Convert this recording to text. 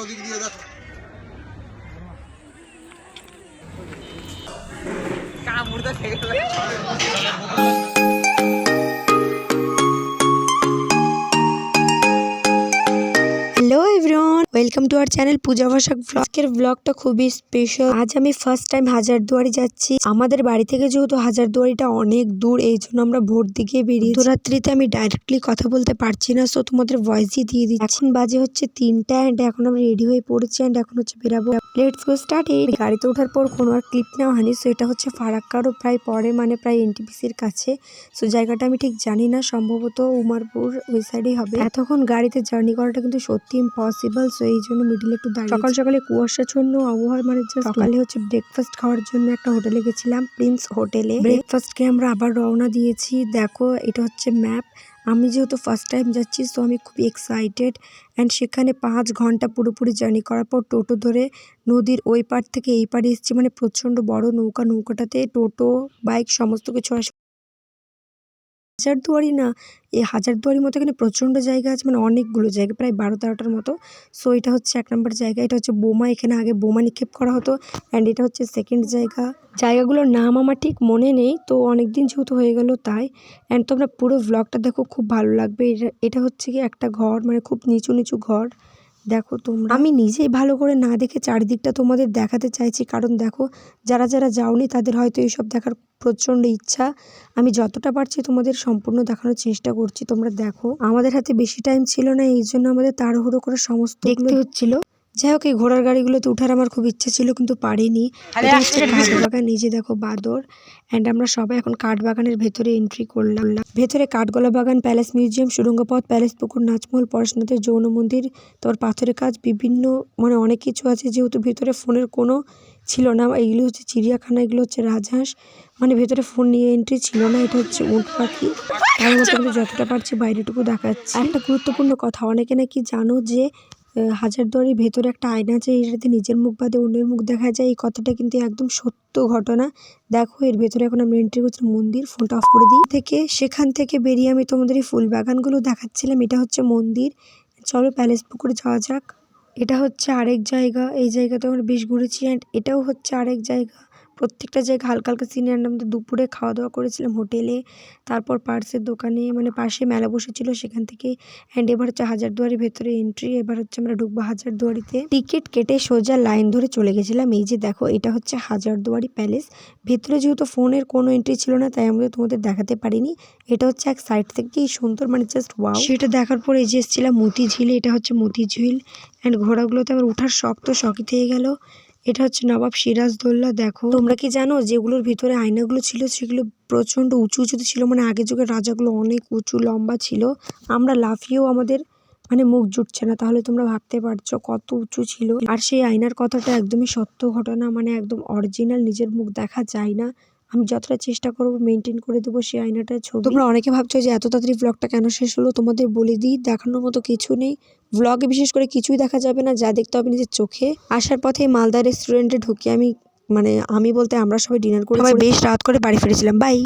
ওদিক তো দেখ welcome to our channel Puja ভাষাক ব্লগ আজকের ব্লগটা খুবই স্পেশাল আজ আমি ফার্স্ট টাইম হাজারদুয়ারি যাচ্ছি। আমাদের বাড়ি থেকে যেহেতু হাজারদুয়ারিটা অনেক দূর, এই জন্য আমরা ভোর দিকে বেরিয়ে রাত্রিতে আমি ডাইরেক্টলি কথা বলতে পারছি না সো তোমাদের ভয়েসই দিয়ে দিচ্ছি। এখন বাজে হচ্ছে তিনটা অ্যান্ড এখন আমরা রেডি হয়ে পড়েছি অ্যান্ড এখন হচ্ছে বেরাবো। লেটস গো স্টার্ট এই গাড়িতে ওঠার পর কোনো আর ক্লিপ নেওয়া হয়নি সো এটা হচ্ছে ফারাক্কারও প্রায় পরে মানে প্রায় এনটিপিসির কাছে। সো জায়গাটা আমি ঠিক জানি না, সম্ভবত উমারপুর ওই সাইডেই হবে। এতক্ষণ গাড়িতে জার্নি করাটা কিন্তু সত্যি ইম্পসিবল সো এই জন্য মিডিলে একটু দাঁড়িয়ে সকাল সকালে কুয়াশাচ্ছন্ন আবহাওয়া মানে সকালে হচ্ছে ব্রেকফাস্ট খাওয়ার জন্য একটা হোটেলে গেছিলাম প্রিন্স হোটেলে ব্রেকফাস্ট খেয়ে আমরা আবার রওনা দিয়েছি। দেখো এটা হচ্ছে ম্যাপ আমি যেহেতু ফার্স্ট টাইম যাচ্ছি সো আমি খুব এক্সাইটেড অ্যান্ড সেখানে পাঁচ ঘণ্টা পুরোপুরি জার্নি করার পর টোটো ধরে নদীর ওই পার থেকে এই পারে এসেছি। মানে প্রচণ্ড বড় নৌকা নৌকাটাতে টোটো বাইক সমস্ত কিছু আসে। হাজারদুয়ারি না, এই হাজারদুয়ারির মতো এখানে প্রচণ্ড জায়গা আছে মানে অনেকগুলো জায়গা, প্রায় বারো তেরোটার মতো। সো এটা হচ্ছে এক নম্বর জায়গা, এটা হচ্ছে বোমা, এখানে আগে বোমা নিক্ষেপ করা হতো অ্যান্ড এটা হচ্ছে সেকেন্ড জায়গা। জায়গাগুলোর নাম আমার ঠিক মনে নেই, তো অনেক দিন যেহেতু হয়ে গেল তাই। অ্যান্ড তোমরা পুরো ব্লগটা দেখো, খুব ভালো লাগবে। এটা এটা হচ্ছে কি একটা ঘর মানে খুব নিচু নিচু ঘর। দেখো তোমরা। আমি নিজেই ভালো করে না দেখে চারিদিকটা তোমাদের দেখাতে চাইছি কারণ দেখো যারা যারা যাওনি তাদের হয়তো এইসব দেখার প্রচণ্ড ইচ্ছা। আমি যতটা পারছি তোমাদের সম্পূর্ণ দেখানোর চেষ্টা করছি তোমরা দেখো। আমাদের হাতে বেশি টাইম ছিল না এই জন্য আমাদের তাড়াহুড়ো করে সমস্ত দেখতে হচ্ছিল। যাই হোক এই ঘোড়ার গাড়িগুলোতে উঠার আমার খুব ইচ্ছে ছিল কিন্তু পারিনি। এটা হচ্ছে কাঠবাগান নিজে দেখো বাদর অ্যান্ড আমরা সবাই এখন কাঠবাগানের ভেতরে এন্ট্রি করলাম। ভেতরে কাঠগোলা বাগান প্যালেস মিউজিয়াম সুরঙ্গপথ প্যালেস পুকুর নাচমহল পড়াশোনাতে যৌন মন্দির তোর পাথরের কাজ বিভিন্ন মানে অনেক কিছু আছে যেহেতু ভেতরে ফোনের কোনো ছিল না এইগুলো হচ্ছে চিড়িয়াখানা এগুলো হচ্ছে রাজহাঁস মানে ভেতরে ফোন নিয়ে এন্ট্রি ছিল না এটা হচ্ছে উট পাখি। তার কিন্তু যতটা পারছি বাইরেটুকু দেখাচ্ছি। একটা গুরুত্বপূর্ণ কথা অনেকে নাকি জানো যে হাজারদুয়ারির ভেতরে একটা আয়না আছে, এটাতে নিজের মুখ বাদে অন্যের মুখ দেখা যায়। এই কথাটা কিন্তু একদম সত্য ঘটনা। দেখো, এর ভেতরে এখন আমরা এন্ট্রি করছি মন্দির ফোনটা অফ করে দিই। থেকে সেখান থেকে বেরিয়ে আমি তোমাদের এই ফুল বাগানগুলো দেখাচ্ছিলাম। এটা হচ্ছে মন্দির। চলো প্যালেস পুকুরে যাওয়া যাক। এটা হচ্ছে আরেক জায়গা। এই জায়গাতে আমরা বেশ ঘুরেছি অ্যান্ড এটাও হচ্ছে আরেক জায়গা। প্রত্যেকটা জায়গায় হালকা হালকা সিনে অ্যান্ড আমরা দুপুরে খাওয়া দাওয়া করেছিলাম হোটেলে। তারপর পার্সের দোকানে মানে পাশে মেলা বসেছিল, সেখান থেকে অ্যান্ড এবার হচ্ছে হাজারদুয়ারির ভেতরে এন্ট্রি এবার হচ্ছে আমরা ঢুকবো হাজারদুয়ারিতে। টিকিট কেটে সোজা লাইন ধরে চলে গেছিলাম। এই যে দেখো, এটা হচ্ছে হাজারদুয়ারি প্যালেস ভেতরে যেহেতু ফোনের কোনো এন্ট্রি ছিল না, তাই আমরা তোমাদের দেখাতে পারিনি। এটা হচ্ছে এক সাইড থেকেই সুন্দর মানে জাস্ট ওয়াও সেটা দেখার পর এই যে এসেছিলাম মতি ঝিলে এটা হচ্ছে মতি ঝিল অ্যান্ড ঘোড়াগুলোতে আমার ওঠার শখ তো শখই থেকে গেল। এটা হচ্ছে নবাব সিরাজদৌল্লা, দেখো। তোমরা কি জানো যেগুলোর ভিতরে আয়নাগুলো ছিল সেগুলো প্রচণ্ড উঁচু উঁচুতে ছিল? মানে আগে যুগের রাজাগুলো অনেক উঁচু, লম্বা ছিল। আমরা লাফিয়েও আমাদের মানে মুখ জুটছে না, তাহলে তোমরা ভাবতে পারছ কত উঁচু ছিল। আর সেই আয়নার কথাটা একদমই সত্য ঘটনা মানে একদম অরিজিনাল নিজের মুখ দেখা যায় না। আমি যতটা চেষ্টা করব মেনটেন করে দেবো সেই আয়নাটা ছবি। তোমরা অনেকে ভাবছ যে এত তাড়াতাড়ি ব্লগটা কেন শেষ হলো? তোমাদের বলে দিই দেখানোর মতো কিছু নেই। ব্লগে বিশেষ করে কিছুই দেখা যাবে না যা দেখতে হবে নিজের চোখে। আসার পথে মালদা রেস্টুরেন্টে ঢুকে আমি মানে আমি বলতে আমরা সবাই ডিনার করে বেশ রাত করে বাড়ি ফিরেছিলাম। বাই